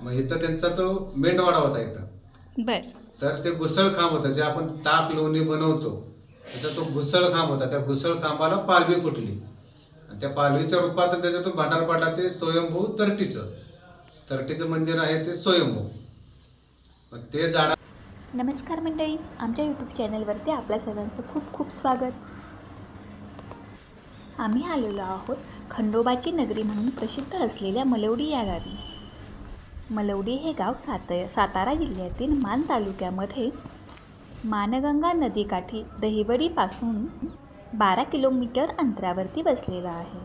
मग इथं त्यांचा तो मेंढवाडा होता इथं. बर. तर ते घुसळ खांब होतं जे आपण ताक लोणी बनवतो त्याचा तो घुसळ खांब होता. त्या घुसळ खांबाला पालवी फुटली. आणि त्या पालवीच्या रूपात त्याच्यातून भांडारपाडा ते स्वयंभू तरटीचं. तरटीचं मंदिर आहे ते स्वयंभू. मग ते झाडा नमस्कार मंडळी आमच्या यूट्यूब चॅनलवरती आपल्या सर्वांचं खूप खूप स्वागत. आम्ही आलेलो आहोत खंडोबाची नगरी म्हणून प्रसिद्ध असलेल्या मलवडी या गावी. मलवडी हे गाव सात सातारा जिल्ह्यातील मान तालुक्यामध्ये मानगंगा नदीकाठी दहिवडीपासून बारा किलोमीटर अंतरावरती बसलेलं आहे.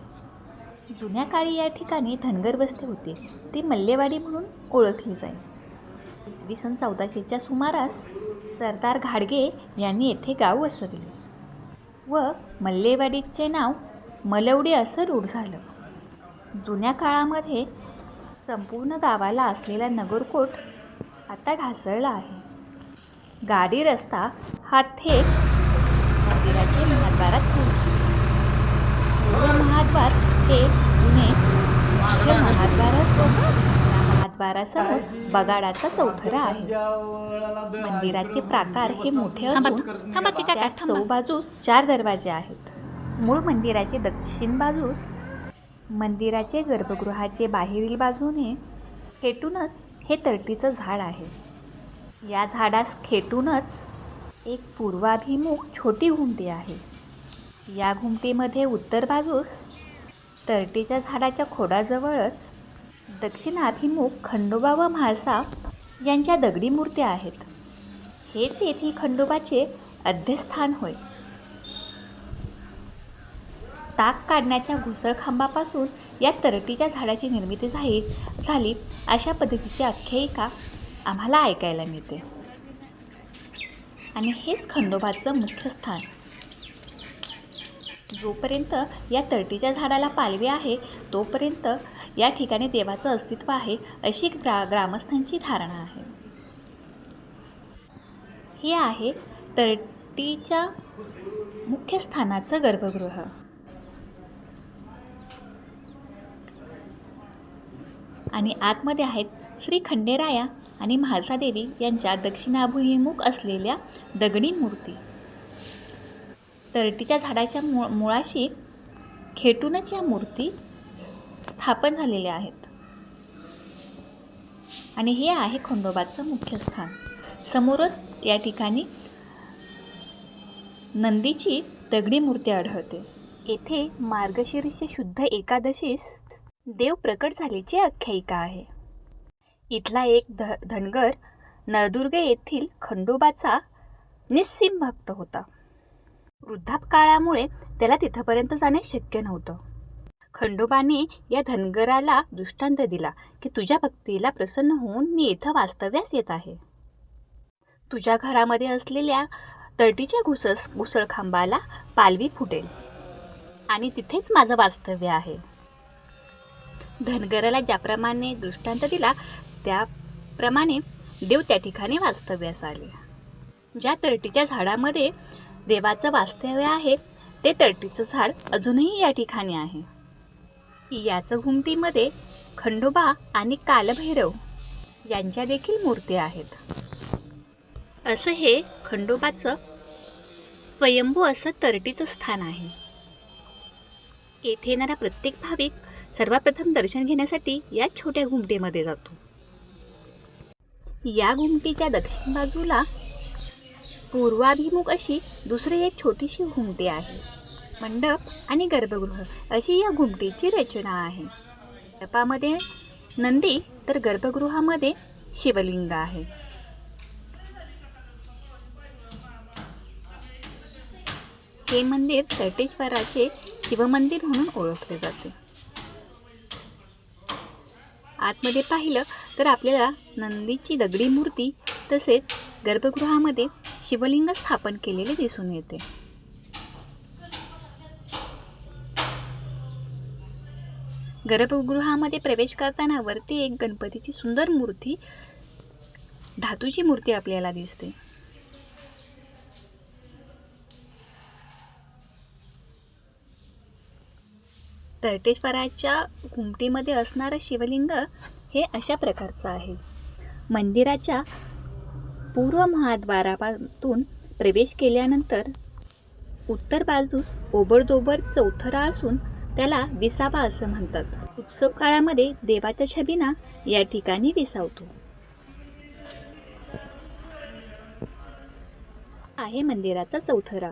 जुन्या काळी या ठिकाणी धनगर वस्ती होती. ती मल्लेवाडी म्हणून ओळखली जाईल. इसवी सन चौदाशेच्या सुमारास सरदार घाडगे यांनी येथे गाव वसविले व मल्लेवाडीचे नाव मलवडी असं रूढ झालं. जुन्या काळामध्ये संपूर्ण गावाला असलेला नगरकोट आता ढासळला आहे. गाडी रस्ता हा थेट मंदिराचे महाद्वारात महाद्वार हे जुने मुख्य महाद्वारासमोर बगाडाचा चौथरा आहे. मंदिराचे प्राकार हे मोठे असून चौबाजूस चार दरवाजे आहेत. मूळ मंदिराचे दक्षिण बाजूस मंदिराचे गर्भगृहाचे बाहेरील बाजूने खेटूनच हे तरटीचं झाड आहे. या झाडास खेटूनच एक पूर्वाभिमुख छोटी घुमटी आहे. या घुमटीमध्ये उत्तर बाजूस तरटीच्या झाडाच्या खोडाजवळच दक्षिणाभिमुख खंडोबा व म्हाळसा यांच्या दगडी मूर्त्या आहेत. हेच येथील खंडोबाचे अध्यस्थान होय. ताक काढण्याच्या घुसळखांबापासून या तरटीच्या झाडाची निर्मिती झाली झाली अशा पद्धतीची आख्यायिका आम्हाला ऐकायला मिळते. आणि हेच खंडोबाचं मुख्य स्थान. जोपर्यंत या तरटीच्या झाडाला पालवी आहे तोपर्यंत या ठिकाणी देवाचं अस्तित्व आहे अशी ग्रा ग्रामस्थांची धारणा आहे. हे आहे तरटीच्या मुख्य स्थानाचं गर्भगृह. आणि आतमध्ये आहेत श्री खंडेराया आणि म्हाळसादेवी यांच्या दक्षिणाभिमुख असलेल्या दगडी मूर्ती. तरटीच्या झाडाच्या मु मुळाशी खेटूनच या मूर्ती स्थापन झालेल्या आहेत. आणि हे आहे खंडोबाचं मुख्य स्थान. समोरच या ठिकाणी नंदीची दगडी मूर्ती आढळते. येथे मार्गशीर्ष शुद्ध एकादशीस देव प्रकट झाल्याची आख्यायिका आहे. इथला एक ध धनगर नळदुर्ग येथील खंडोबाचा निस्सीम भक्त होता. वृद्धापकाळामुळे त्याला तिथंपर्यंत जाणे शक्य नव्हतं. खंडोबाने या धनगराला दृष्टांत दिला की तुझ्या भक्तीला प्रसन्न होऊन मी इथं वास्तव्यास येत आहे. तुझ्या घरामध्ये असलेल्या तळटीच्या घुसस घुसळखांबाला पालवी फुटेल आणि तिथेच माझं वास्तव्य आहे. धनगराला ज्याप्रमाणे दृष्टांत दिला त्याप्रमाणे देव त्या ठिकाणी वास्तव्यास आले ज्या तरटीच्या झाडामध्ये देवाचं वास्तव्य आहे ते तरटीचं झाड अजूनही या ठिकाणी आहे. याच घुमटीमध्ये खंडोबा आणि कालभैरव यांच्या देखील मूर्ती आहेत. असं हे खंडोबाचं स्वयंभू असं तरटीचं स्थान आहे. येथे येणारा प्रत्येक भाविक सर्वप्रथम दर्शन घेण्यासाठी या छोट्या घुमटीमध्ये जातो. या घुमटीच्या दक्षिण बाजूला पूर्वाभिमुख अशी दुसरी एक छोटीशी घुमटी आहे. मंडप आणि गर्भगृह अशी या घुमटीची रचना आहे. मंडपामध्ये नंदी तर गर्भगृहामध्ये शिवलिंग आहे. हे मंदिर तटेश्वराचे शिवमंदिर म्हणून ओळखले जाते. आतमध्ये पाहिलं तर आपल्याला नंदीची दगडी मूर्ती तसेच गर्भगृहामध्ये शिवलिंग स्थापन केलेले दिसून येते. गर्भगृहामध्ये प्रवेश करताना वरती एक गणपतीची सुंदर मूर्ती धातूची मूर्ती आपल्याला दिसते. तळटेश्वराच्या घुमटीमध्ये असणारं शिवलिंग हे अशा प्रकारचं आहे. मंदिराच्या पूर्व महाद्वारापासून प्रवेश केल्यानंतर उत्तर बाजूस ओबडदोबर चौथरा असून त्याला विसावा असं म्हणतात. उत्सव काळामध्ये देवाच्या छबीना या ठिकाणी विसावतो. आहे मंदिराचा चौथरा.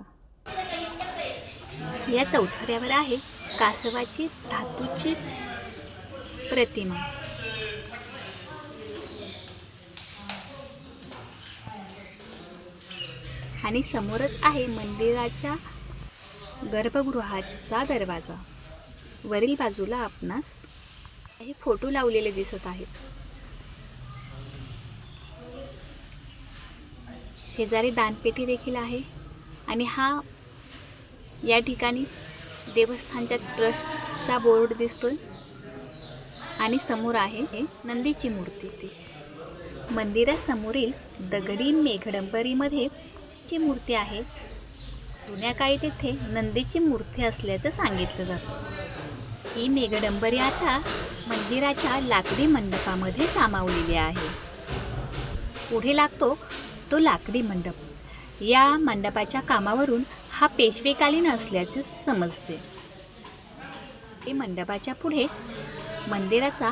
या चौथऱ्यावर आहे कासवाची धातूची प्रतिमा. आणि समोरच आहे मंदिराच्या गर्भगृहाचा दरवाजा. वरील बाजूला आपणास काही फोटो लावलेले दिसत आहेत. शेजारी दानपेटी देखील आहे आणि हा या ठिकाणी देवस्थानच्या ट्रस्टचा बोर्ड दिसतोय. आणि समोर आहे हे नंदीची मूर्ती ती. मंदिरासमोरील दगडी मेघडंबरीमध्ये जी मूर्ती आहे. जुन्या काळी तेथे नंदीची मूर्ती असल्याचं सांगितलं जातं. ही मेघडंबरी आता मंदिराच्या लाकडी मंडपामध्ये सामावलेली आहे. पुढे लागतो तो लाकडी मंडप. या मंडपाच्या कामावरून हा पेशवेकालीन असल्याचे समजते. हे मंडपाच्या पुढे मंदिराचा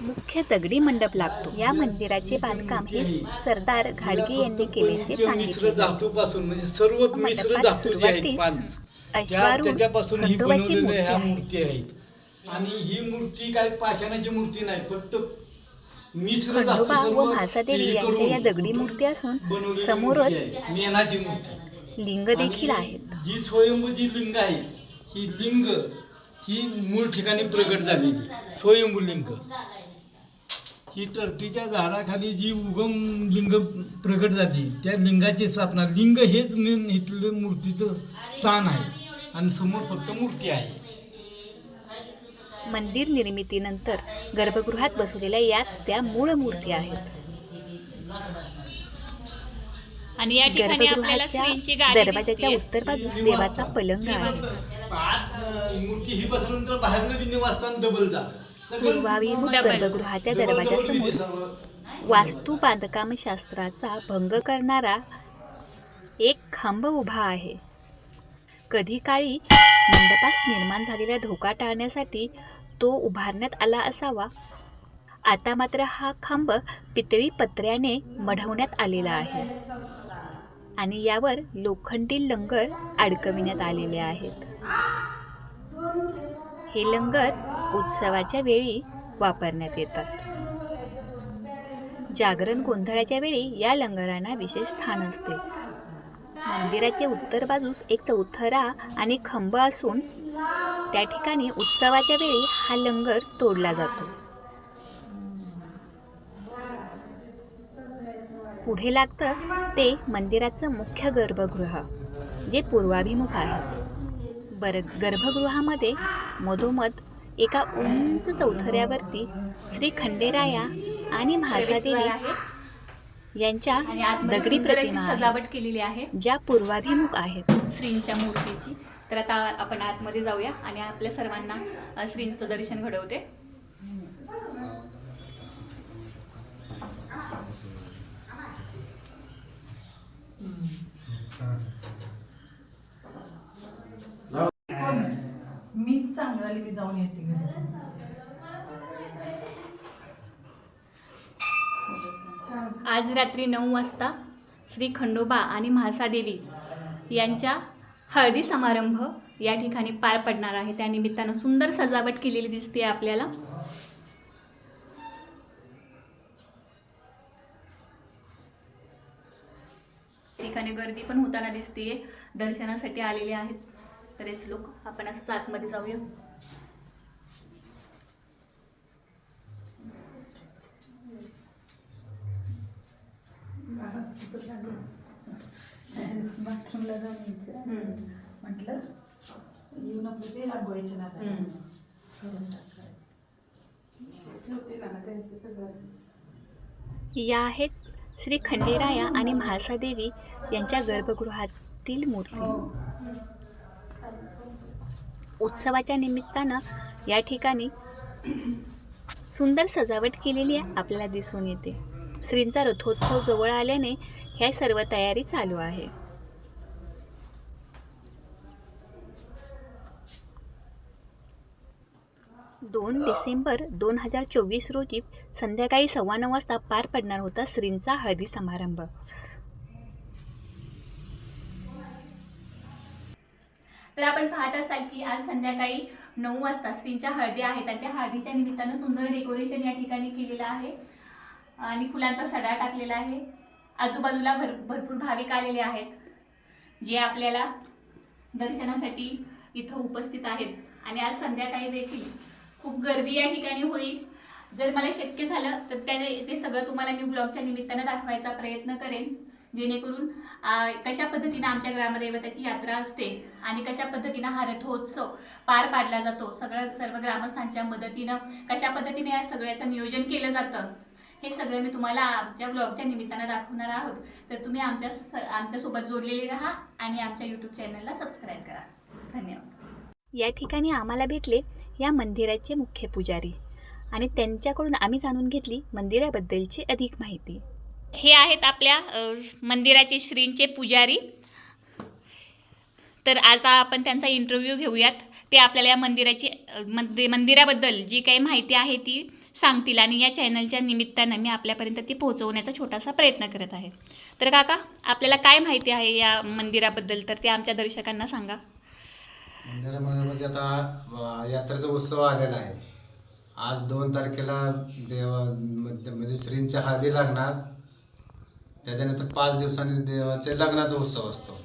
मुख्य दगडी मंडप लागतो. या मंदिराचे बांधकाम हे सरदार घाडगे यांनी केल्याचे सांगितले म्हणजे आणि ही मूर्ती काय पाषाणाची मूर्ती नाही फक्त खंडोबा व म्हाळसादेवी यांच्या या दगडी मूर्ती असून समोरच. मेणाची मूर्ती. लिंग देखील आहेत. जी स्वयंभू जी लिंग आहे ही लिंग ही मूळ ठिकाणी प्रगट झालेली स्वयंभू लिंग. ही टर्टीच्या झाडाखाली जी उगम लिंग प्रगट झाली त्या लिंगाची स्थापना. लिंग हेच मेन इथलं मूर्तीचं स्थान आहे. आणि समोर फक्त मूर्ती आहे. मंदिर निर्मितीनंतर गर्भगृहात बसवलेल्या याच त्या मूळ मूर्ती आहेत. आणि या ठिकाणी आपल्याला श्रींची गादी दरवाजाच्या दिसतेय. उत्तर बाजूस देवाचा पलंग आहे मूर्ती ही बसवल्यानंतर बाहेरनं बी निवासस्थान डबल झालं सगळं पूर्वाभिमुख डबल. गर्भगृहाच्या दरवाजासमोर सर्व. वास्तू बांधकामशास्त्राचा भंग करणारा एक खांब उभा आहे कधी काळी मंडपात निर्माण झालेला धोका टाळण्यासाठी तो उभारण्यात आला असावा आता मात्र हा खांब पितळी पत्र्याने मढवण्यात आलेला आहे आणि यावर लोखंडी लंगर अडकविण्यात आलेले आहेत. हे लंगर उत्सवाच्या वेळी वापरण्यात येतात. जागरण गोंधळाच्या वेळी या लंगरांना विशेष स्थान असते. मंदिराचे उत्तर बाजूस एक चौथरा आणि खंब असून त्या ठिकाणी उत्सवाच्या वेळी हा लंगर तोडला जातो. पुढे लागतं ते मंदिराचं मुख्य गर्भगृह जे पूर्वाभिमुख आहे. बर गर्भगृहामध्ये मधोमध एका उंच चौथऱ्यावरती श्री खंडेराया आणि म्हाळसादेवी यांच्या दगडी प्रतिमा सजावट केलेली आहे. ज्या पूर्वाभिमुख आहेत. श्रींच्या मूर्तीची. तर आता आपण आतमध्ये जाऊया आणि आपल्या सर्वांना श्रींचं दर्शन घडवते. मी चांगली मी जाऊन येते आज रात्री नऊ वाजता श्री खंडोबा आणि म्हासादेवी यांच्या हळदी समारंभ या ठिकाणी पार पडणार आहे. त्या निमित्तानं सुंदर सजावट केलेली दिसते आपल्याला. ठिकाणी गर्दी पण होताना दिसतेय. दर्शनासाठी आलेले आहेत. बरेच लोक. आपण असं आतमध्ये जाऊया. बाथरूमला जाऊन. म्हटलं येऊन आपलं ते ना या आहेत. श्री खंडेराया आणि म्हाळसादेवी यांच्या गर्भगृहातील मूर्ती. उत्सवाच्या निमित्तानं या ठिकाणी सुंदर सजावट केलेली आपल्याला दिसून येते. श्रींचा रथोत्सव जवळ आल्याने ह्या सर्व तयारी चालू आहे. दोन डिसेंबर दोन हजार चोवीस रोजी संध्याकाळी सव्वा नऊ वाजता पार पडणार होता श्रींचा हळदी समारंभ. तर आपण पाहत असाल की आज संध्याकाळी नऊ वाजता स्त्रींच्या हळदी आहेत आणि त्या हळदीच्या निमित्तानं सुंदर डेकोरेशन या ठिकाणी केलेलं आहे. आणि फुलांचा सडा टाकलेला आहे. आजूबाजूला भर भरपूर भाविक आलेले आहेत जे आपल्याला दर्शनासाठी इथं उपस्थित आहेत. आणि आज संध्याकाळी देखील खूप गर्दी या ठिकाणी होईल. जर मला शक्य झालं तर त्याने ते सगळं तुम्हाला मी ब्लॉगच्या निमित्तानं दाखवायचा प्रयत्न करेन. जेणेकरून कशा पद्धतीनं आमच्या ग्रामदैवताची यात्रा असते आणि कशा पद्धतीनं हा रथोत्सव पार पाडला जातो. सगळं सर्व ग्रामस्थांच्या मदतीनं कशा पद्धतीने या सगळ्याचं नियोजन केलं जातं हे सगळं मी तुम्हाला आमच्या ब्लॉगच्या निमित्तानं दाखवणार आहोत. तर तुम्ही आमच्या स आमच्यासोबत जोडलेले राहा आणि आमच्या यूट्यूब चॅनलला सबस्क्राईब करा. धन्यवाद. या ठिकाणी आम्हाला भेटले या मंदिराचे मुख्य पुजारी. आणि त्यांच्याकडून आम्ही जाणून घेतली मंदिराबद्दलची अधिक माहिती. हे आहेत आपल्या मंदिराचे श्रींचे पुजारी. तर आता आपण त्यांचा इंटरव्ह्यू घेऊयात. ते आपल्याला या मंदिराची मंदि मंदिराबद्दल जी काही माहिती आहे ती सांगतील आणि या चॅनलच्या निमित्तानं मी आपल्यापर्यंत ती पोहोचवण्याचा छोटासा प्रयत्न करत आहे. तर काका आपल्याला काय माहिती आहे या मंदिराबद्दल? तर ते आमच्या दर्शकांना सांगा. मंदिरामध्ये म्हणजे आता यात्रेचा उत्सव आलेला आहे. आज दोन तारखेला देव म्हणजे म्हणजे श्रींच्या हळदी लागणार. त्याच्यानंतर पाच दिवसांनी देवाचे लग्नाचा उत्सव असतो.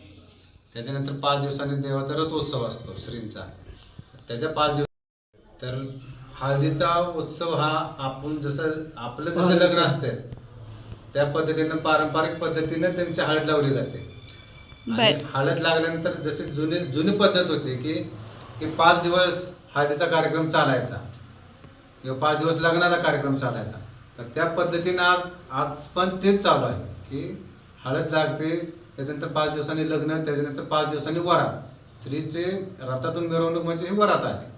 त्याच्यानंतर पाच दिवसांनी देवाचा रथोत्सव असतो श्रींचा. त्याच्या पाच दिवस तर हळदीचा उत्सव हा आपण जसं आपलं जसं लग्न असतं त्या पद्धतीनं पारंपरिक पद्धतीनं त्यांची हळद लावली जाते. बर. हळद लागल्यानंतर जशी जुनी जुनी पद्धत होती की की पाच दिवस हळदीचा कार्यक्रम चालायचा. किंवा पाच दिवस लग्नाचा कार्यक्रम चालायचा. तर त्या पद्धतीनं आज आज पण तेच चालू आहे की हळद लागते त्याच्यानंतर पाच दिवसांनी लग्न त्याच्यानंतर पाच दिवसांनी वरात स्त्रीचे रथातून मिरवणूक म्हणजे ही वरात आली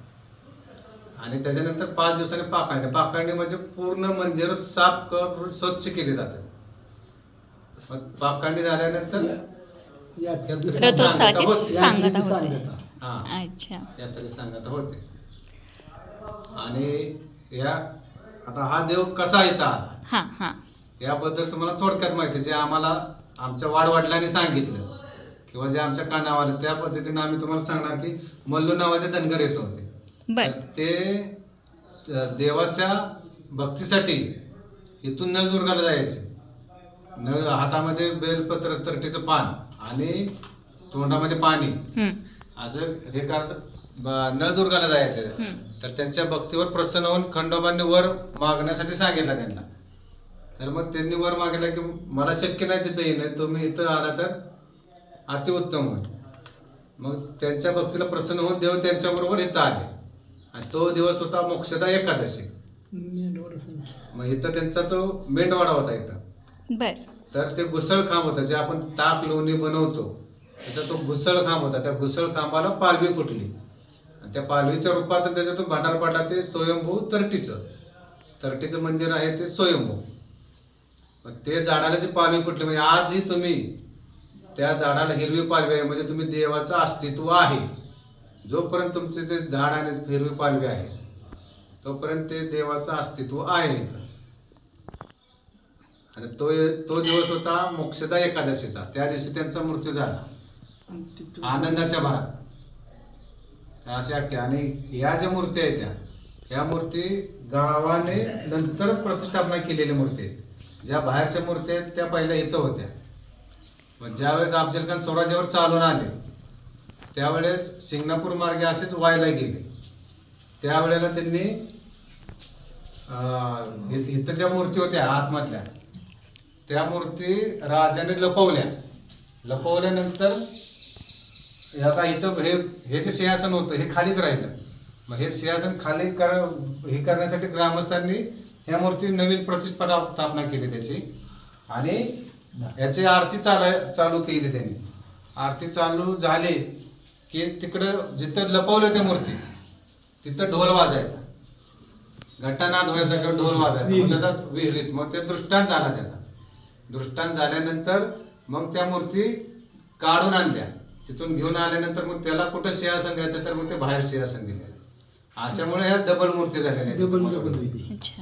आणि त्याच्यानंतर पाच दिवसांनी पाखंडी. पाखंडी म्हणजे पूर्ण मंदिर साफ करून स्वच्छ केले जाते. पाखंडी झाल्यानंतर रथोत्सवाची होते. सांगता होते. अच्छा. यात्रेची सांगता होते. आणि या आता हा देव कसा येता हां हां. याबद्दल तुम्हाला थोडक्यात माहिती जे आम्हाला आमच्या वाडवडिलांनी सांगितलं किंवा जे आमच्या कानावर आलं त्या पद्धतीने आम्ही तुम्हाला सांगणार की मल्लू नावाचे धनगर येत होते. ते देवाच्या भक्तीसाठी इथून नळदुर्गाला जायचे. नळ हातामध्ये बेलपत्र तरटीचं पान आणि तोंडामध्ये पाणी. हं, असं हे करत ब- नळदुर्गाला जायचं हं. तर त्यांच्या भक्तीवर प्रसन्न होऊन खंडोबांनी वर मागण्यासाठी सांगितलं त्यांना. तर मग त्यांनी वर मागितलं की मला शक्य नाही तिथं येणं तुम्ही इथं आला तर अतिउत्तम होईल. मग त्यांच्या भक्तीला प्रसन्न होऊन देव त्यांच्याबरोबर इथं आले. आणि तो दिवस होता मोक्षदा एकादशी. मग इथं त्यांचा तो मेंढवाडा होता इथं. बर. तर ते घुसळ खांब होतं जे आपण ताक लोणी बनवतो त्याचा तो घुसळ खांब होता. त्या घुसळ खांबाला पालवी फुटली. आणि त्या पालवीच्या रूपात त्याच्यातून भांडारपाटा ते स्वयंभू तरटीचं. तरटीचं मंदिर आहे ते स्वयंभू. मग ते झाडाला जी पालवी फुटली म्हणजे आजही तुम्ही त्या झाडाला हिरवी पालवी आहे म्हणजे तुम्ही देवाचं अस्तित्व आहे. जोपर्यंत तुमचे ते झाड आणि हिरवी पालवी आहे तोपर्यंत ते देवाचं अस्तित्व आहे. इथं आणि तो तो दिवस होता मोक्षदा एकादशीचा. त्या दिवशी त्यांचा मृत्यू झाला. आनंदाच्या भरात. अशी आणि या ज्या मूर्ती आहेत त्या या मूर्ती गावाने नंतर प्रतिष्ठापना केलेली मूर्ती आहेत. ज्या बाहेरच्या मूर्ती आहेत त्या पहिल्या इथं होत्या. मग ज्यावेळेस अफजल खान स्वराज्यावर चालून आले त्यावेळेस सिंगणापूर मार्गे असेच व्हायला गेले. त्यावेळेला त्यांनी इथं ज्या मूर्ती होत्या आतमधल्या त्या मूर्ती राजाने लपवल्या. लपवल्यानंतर आता इथं हे हे जे सिंहासन होतं हे खालीच राहिलं. मग हे सिंहासन खाली कर हे करण्यासाठी ग्रामस्थांनी ह्या मूर्ती नवीन प्रतिष्ठा स्थापना केली त्याची. आणि याची आरती चाल चालू केली त्यांनी. आरती चालू झाली की तिकडं जिथं लपवलं त्या मूर्ती तिथं ढोल वाजायचा. घंटानाद व्हायचा किंवा ढोल वाजायचा त्याचा विहिरीत. मग ते दृष्टांत झाला त्याचा. दृष्टांत झाल्यानंतर मग त्या मूर्ती काढून आणल्या. तिथून घेऊन आल्यानंतर मग त्याला कुठं सिंहासन घ्यायचं तर मग ते बाहेर सिंहासन दिलेलं अशामुळे ह्या डबल मूर्ती झालेल्या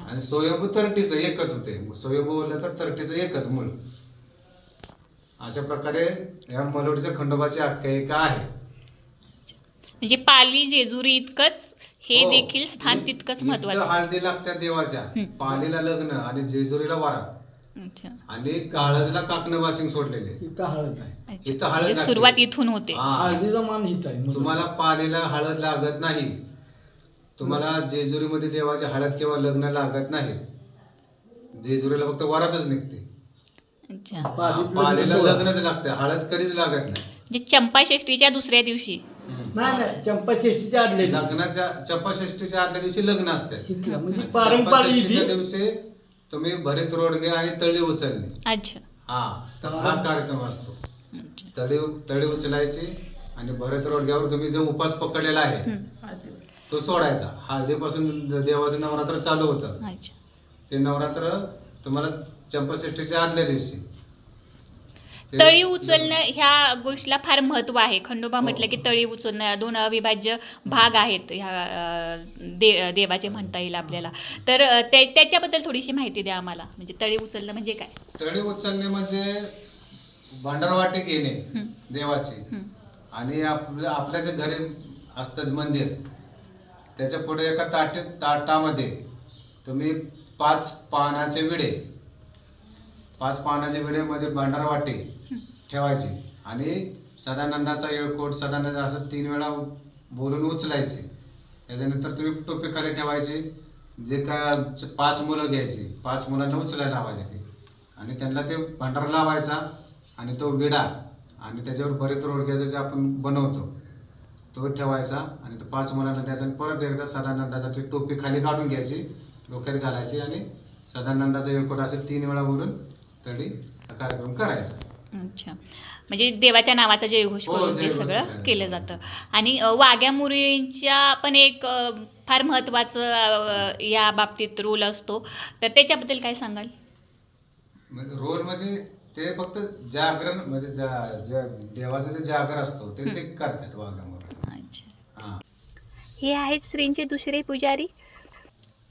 आणि स्वयंभू तरटीचं एकच होते. स्वयंभू बोललं तर तरटीचं एकच मूळ. अशा प्रकारे या मलोडीच्या खंडोबाची आख्यायिका आहे. म्हणजे पाली जेजुरी इतकंच हे हो. देखील स्थान तितकंच महत्वाचं. हळदी लागत्या देवाच्या. पालीला लग्न आणि जेजुरीला वारा अच्छा. आणि काळजला काकणं वाशिंग सोडलेले. इथं हळद आहे. अच्छा. इथं हळद म्हणजे लागते. सुरुवात इथून होते. हा. हळदीचा मान हित आहे. तुम्हाला पालीला हळद लागत नाही. तुम्हाला जेजुरीमध्ये देवाची हळद किंवा लग्न लागत नाही. जेजुरीला फक्त वरातच निघते. अच्छा. पालीत लग्न पालीला. लग्नच लागते. हळद कधीच लागत नाही. म्हणजे चंपाषष्ठीच्या दुसऱ्या दिवशी. नाही नाही चंपा षष्टीच्या आदल्या दिवशी. लग्नाच्या आदल्या दिवशी लग्न असते हितलं. म्हणजे पारंपरिक दिवशी तुम्ही भरीत रोडगे आणि तळी उचलणे अच्छा. हा तर हा कार्यक्रम असतो. अच्छा. तळी तळी उचलायची आणि भरत रोडग्यावर तुम्ही जो उपास पकडलेला आहे हम्म. तो सोडायचा. हळदीपासून देवाचं नवरात्र चालू होतं. अच्छा. ते नवरात्र तुम्हाला चंपाषष्ठीच्या आदल्या दिवशी. तळी उचलणं ह्या गोष्टीला फार महत्त्व आहे. खंडोबा हो. म्हटलं की तळी उचलणं दोन अविभाज्य भाग आहेत ह्या दे देवाचे म्हणता येईल आपल्याला. तर त्या- त्याच्याबद्दल थोडीशी माहिती द्या आम्हाला. म्हणजे तळी उचलणं म्हणजे काय? तळी उचलणे म्हणजे भांडारवाटी घेणे. देवाची. आणि आपल्या आपल्या जे घरी असतात मंदिर त्याच्या पुढे एका ताटे ताटामध्ये तुम्ही पाच पानाचे विडे पाच पानाचे विडेमध्ये भांडारवाटी. ठेवायची. आणि सदानंदाचा येळकोट सदानंद असं तीन वेळा बोलून उचलायचे. त्याच्यानंतर तुम्ही टोपी खाली ठेवायचे. जे काय पाच मुलं घ्यायची पाच मुलांना उचलायला लावायचे ते. आणि त्यांना ते भांडार लावायचा आणि तो विडा आणि त्याच्यावर बरेच रोडग्याचं जे आपण बनवतो तो ठेवायचा आणि तो पाच मुलांना द्यायचा. आणि परत एकदा सदानंदाची टोपी खाली काढून घ्यायची डोक्यात घालायची आणि सदानंदाचा येळकोट असं तीन वेळा बोलून तरी कार्यक्रम करायचा. अच्छा. म्हणजे देवाच्या नावाचा जयघोष हो, करून ते जयघोष सगळं. केलं जातं. आणि अं, वाघ्या मुरींच्या पण एक अं, फार महत्त्वाचं अं, या बाबतीत रोल असतो. तर त्याच्याबद्दल काय सांगाल? म्हणजे रोल म्हणजे ते फक्त जागरण म्हणजे जा- ज्या देवाचा जे जागर असतो ते ते करतात वाघामुळे अच्छा. हा. हे आहेत श्रींचे दुसरे पुजारी.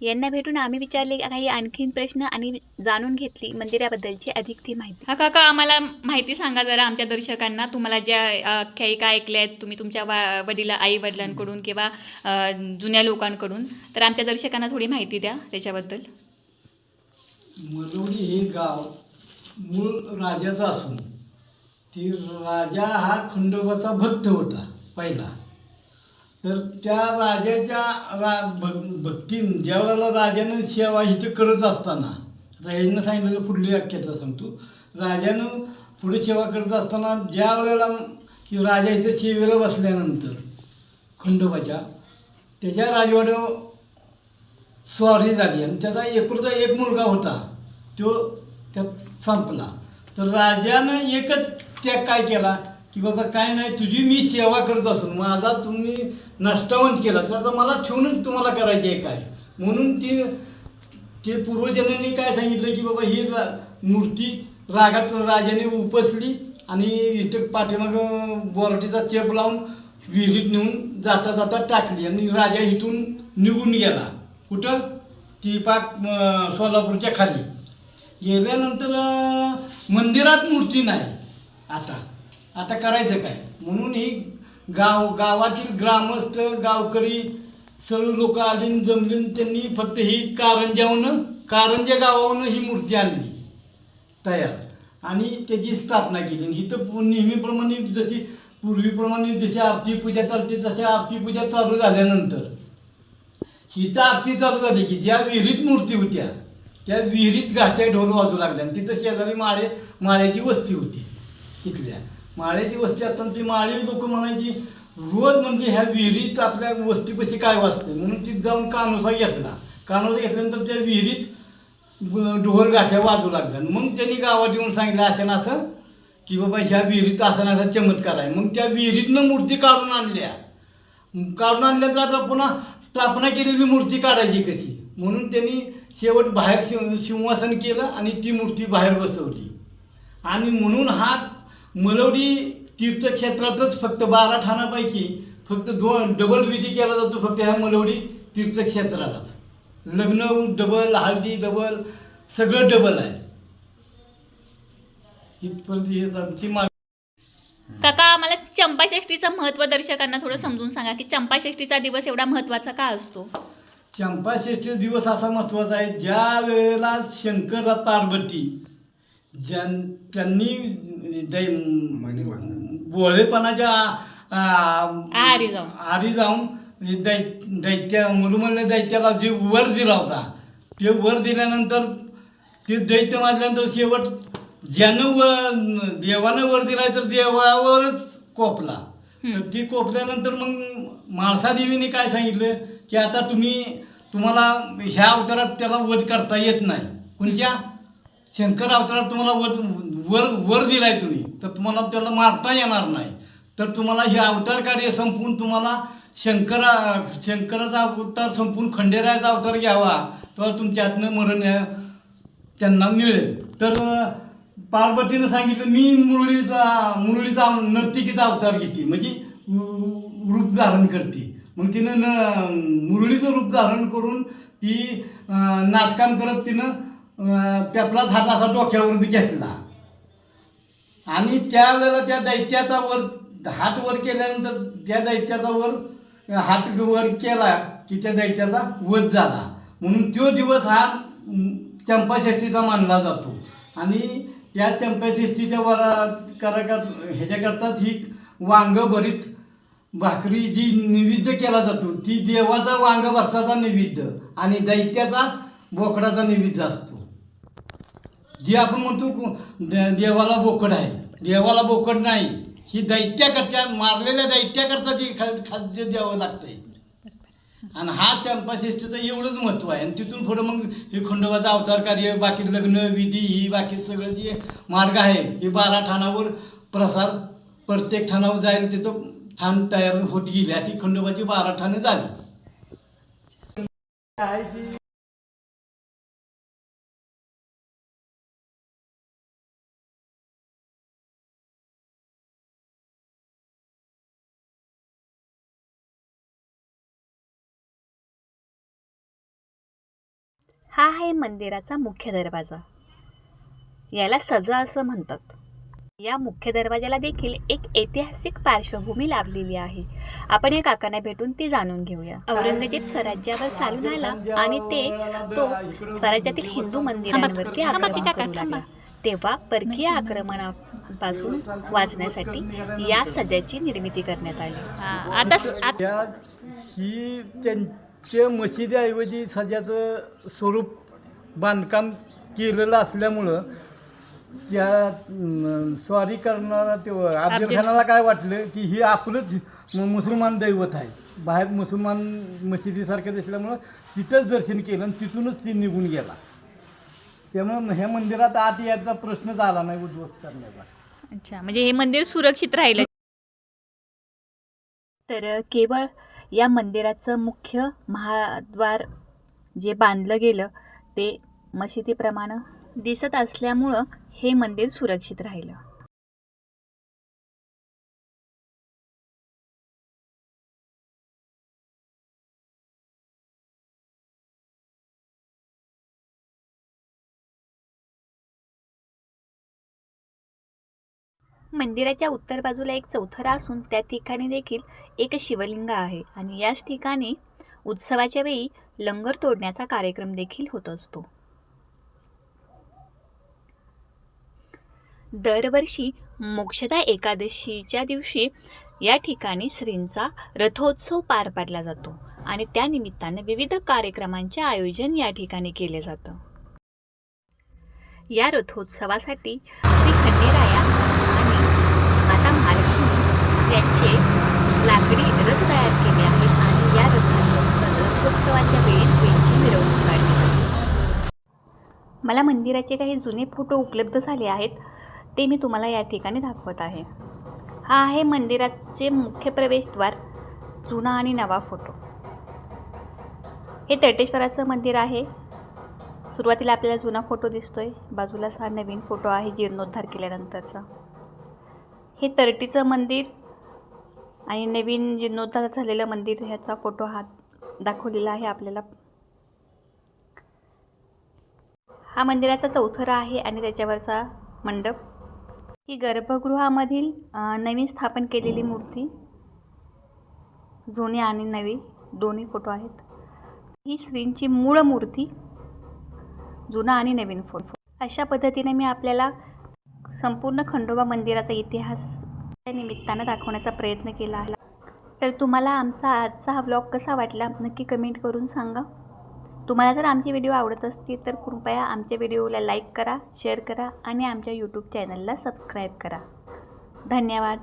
यांना भेटून आम्ही विचारले काही आणखीन प्रश्न आणि जाणून घेतली मंदिराबद्दलची अधिक ती माहिती. हा काका आम्हाला माहिती सांगा जरा आमच्या दर्शकांना. तुम्हाला ज्या आख्यायिका ऐकल्या आहेत तुम्ही तुमच्या वा वडिला आई वडिलांकडून किंवा जुन्या लोकांकडून तर आमच्या दर्शकांना थोडी माहिती द्या त्याच्याबद्दल. मलवडी हे गाव मूळ राजाचं असून ती राजा हा खंडोबाचा भक्त होता पहिला. तर त्या राजाच्या रा भक्तीन ज्या वेळेला राजानं सेवा इथं करत असताना आता ह्यानं सांगितलेलं पुढली वाक्याचं सांगतो. राजानं पुढे सेवा करत असताना ज्या वेळेला की राजा इथं सेवेला बसल्यानंतर खंडोबाच्या त्याच्या राजवाड्यावर स्वारी झाली आणि त्याचा एकुलता एक मुलगा होता तो त्यात संपला. तर राजानं एकच त्याग काय केला? की बाबा काय नाही तुझी मी सेवा करत असून माझा तुम्ही नष्टावंत केला तर आता मला ठेवूनच तुम्हाला करायचे आहे काय? म्हणून ती ते पूर्वजांनी काय सांगितलं की बाबा ही रा मूर्ती रागात राजाने उपसली आणि इथे पाठीमागं बोराटीचा चेप लावून विहिरीत नेऊन जाता जाता टाकली आणि राजा इथून निघून गेला. कुठं? ती पाक सोलापूरच्या खाली. गेल्यानंतर मंदिरात मूर्ती नाही. आता आता करायचं काय? म्हणून ही गाव गावातील ग्रामस्थ गावकरी सर्व लोक आली जमलीन त्यांनी फक्त ही कारंजावनं कारंजा गावावनं ही मूर्ती आणली. तयार. आणि त्याची स्थापना केली. आणि इथं पु- नेहमीप्रमाणे जशी पूर्वीप्रमाणे जशी आरती पूजा चालते तशा आरती पूजा चालू झाल्यानंतर हिथं आरती चालू झाली की ज्या विहिरीत मूर्ती होत्या त्या विहिरीत घाट्या ढोल वाजू लागल्या. आणि तिथं शेजारी माळे माळ्याची वस्ती होती. तिथल्या माळ्याची वस्ती असताना ती माळी लोक म्हणायची रोज म्हणजे ह्या विहिरीत आपल्या वस्तीपाशी काय वाजते म्हणून तिथं जाऊन कानोसा घेतला. कानोसा घेतल्यानंतर त्या विहिरीत डोहर गाठ्या वाजू लागल्या. मग त्यांनी गावात येऊन सांगितलं असं ना असं की बाबा ह्या विहिरीत असा ना असा चमत्कार आहे. मग त्या विहिरीतनं मूर्ती काढून आणल्या. काढून आणल्यानंतर आता पुन्हा स्थापना केलेली मूर्ती काढायची कशी? म्हणून त्यांनी शेवट बाहेर शिव सिंहासन केलं आणि ती मूर्ती बाहेर बसवली. आणि म्हणून हा मलवडी तीर्थक्षेत्रातच फक्त बारा ठाणापैकी फक्त दोन डबल विधी केला जातो फक्त ह्या मलवडी तीर्थक्षेत्रालाच. लग्न डबल हळदी डबल सगळं डबल आहे. इथपर्यंत आमची काका आम्हाला चंपाषष्ठीचं महत्त्व दर्शकांना थोडं समजून सांगा की चंपाषष्ठीचा दिवस एवढा महत्त्वाचा का असतो? चंपाषष्ठी दिवस असा महत्त्वाचा आहे ज्या वेळेला शंकर पार्वती ज्यां त्यांनी दै भोळेपणाच्या आ, आहारी जाऊन. आहारी जाऊन दै दैत्य मुलुमल्ल दैत्याला जे वर दिला होता ते वर दिल्यानंतर ते दैत्य माजल्यानंतर शेवट ज्यानं व देवानं वर दिलाय तर देवावरच कोपला. तर ती कोपल्यानंतर मग म्हाळसा देवीने काय सांगितलं की आता तुम्ही तुम्हाला ह्या अवतारात त्याला वध करता येत नाही. कोणत्या? शंकर अवतारात तुम्हाला वध वर वर दिलाय तुम्ही तर तुम्हाला त्याला मारता येणार नाही. तर तुम्हाला हे अवतार कार्य संपून तुम्हाला शंकरा शंकराचा अवतार संपून खंडेरायाचा अवतार घ्यावा तेव्हा तुमच्यातनं मरण त्यांना मिळेल. तर पार्वतीनं सांगितलं मी मुरळीचा मुरळीचा नर्तिकेचा अवतार घेते. म्हणजे रूप धारण करते. मग तिनं न मुरळीचं रूप धारण करून ती नाचकाम करत तिनं त्यापलाच हात असा डोक्यावर घेतला. आणि त्यावेळेला त्या दैत्याचा वर हात वर केल्यानंतर त्या दैत्याचा वर हात वर केला की त्या दैत्याचा वध झाला. म्हणून तो दिवस हा चंपाषष्ठीचा मानला जातो. आणि त्या चंपाषष्ठीच्या वरा करा ह्याच्याकरताच ही वांग भरीत भाकरी जी निवेद्य केला जातो ती देवाचा वांग भरताचा नैवेद्य आणि दैत्याचा बोकडाचा नैवेद्य असतो. जे आपण म्हणतो देवाला बोकड आहे. देवाला बोकड नाही. ही दैत्याकरता मारलेल्या दैत्याकरता ती खा खाद्य द्यावं लागतंय. आणि हा चंपाषष्ठीचं एवढंच महत्त्व आहे. आणि तिथून पुढं मग हे खंडोबाचं अवतार कार्य बाकी लग्न विधी ही बाकी सगळं जे मार्ग आहे हे बारा ठाणावर प्रसार प्रत्येक ठाणावर जाईल तिथं ठाण तयार होत गेली. अशी खंडोबाची बारा ठाणे झाली. हा आहे मंदिराचा मुख्य दरवाजा. याला सजा असं म्हणतात. या मुख्य दरवाजाला देखील एक ऐतिहासिक पार्श्वभूमी लाभलेली आहे. आपण या काकांना भेटून ती जाणून घेऊया. औरंगजेब स्वराज्यावर चालून आला आणि ते तो स्वराज्यातील हिंदू मंदिरांवरती आक्रमण करू. लागला. तेव्हा परकीय आक्रमणापासून वाचण्यासाठी या सज्याची निर्मिती करण्यात आली. आता ही ते मशिदीऐवजी सध्याचं स्वरूप बांधकाम केलेलं असल्यामुळं त्या स्वारी करणारा ते अफजल खानाला काय वाटलं की ही आपलंच म- मुसलमान दैवत आहे. बाहेर मुसलमान मशिदीसारखं दिसल्यामुळं तिथंच दर्शन केलं आणि तिथूनच ती निघून गेला. त्यामुळं ह्या मंदिरात आत यायचा प्रश्नच आला नाही उद्ध्वस्त करण्याचा. अच्छा म्हणजे हे मंदिर सुरक्षित राहिलं. तर केवळ या मंदिराचं मुख्य महाद्वार जे बांधलं गेलं ते मशिदीप्रमाणे दिसत असल्यामुळं हे मंदिर सुरक्षित राहिलं. मंदिराच्या उत्तर बाजूला एक चौथरा असून त्या ठिकाणी देखील एक शिवलिंग आहे. आणि याच ठिकाणी उत्सवाच्या वेळी लंगर तोडण्याचा कार्यक्रम देखील होत असतो. दरवर्षी मोक्षदा एकादशीच्या दिवशी या ठिकाणी श्रींचा रथोत्सव पार पाडला जातो आणि त्यानिमित्तानं विविध कार्यक्रमांचे आयोजन या ठिकाणी केले जातं. या रथोत्सवासाठी श्री खंडेराया त्यांचे यांचे लाकडी रथ तयार केले आहेत आणि या रथांवर रथोत्सवाच्या वेळी श्रींची मिरवणूक काढली जाते. मला मंदिराचे काही जुने फोटो उपलब्ध झाले आहेत ते मी तुम्हाला या ठिकाणी दाखवत आहे. हा आहे मंदिराचे मुख्य प्रवेशद्वार जुना आणि नवा फोटो. हे तटेश्वराचं मंदिर आहे. सुरुवातीला आपल्याला जुना फोटो दिसतोय. बाजूलाच हा नवीन फोटो आहे जीर्णोद्धार केल्यानंतरचा. हे तरटीचं मंदिर आणि नवीन जीर्णोद्धार झालेलं मंदिर ह्याचा फोटो हा दाखवलेला आहे आपल्याला. हा मंदिराचा चौथरा आहे आणि त्याच्यावरचा मंडप. ही गर्भगृहामधील नवीन स्थापन केलेली मूर्ती. जुनी आणि नवी दोन्ही फोटो आहेत. ही श्रींची मूळ मूर्ती जुना आणि नवीन फोटो अशा पद्धतीने मी आपल्याला संपूर्ण खंडोबा मंदिराचा इतिहास त्या निमित्तानं दाखवण्याचा प्रयत्न केला आहे. तर तुम्हाला आमचा आजचा हा व्लॉग कसा वाटला नक्की कमेंट करून सांगा. तुम्हाला जर आमचे व्हिडिओ आवडत असतील तर कृपया आमच्या व्हिडिओला लाईक करा शेअर करा आणि आमच्या यूट्यूब चॅनलला सबस्क्राईब करा. धन्यवाद.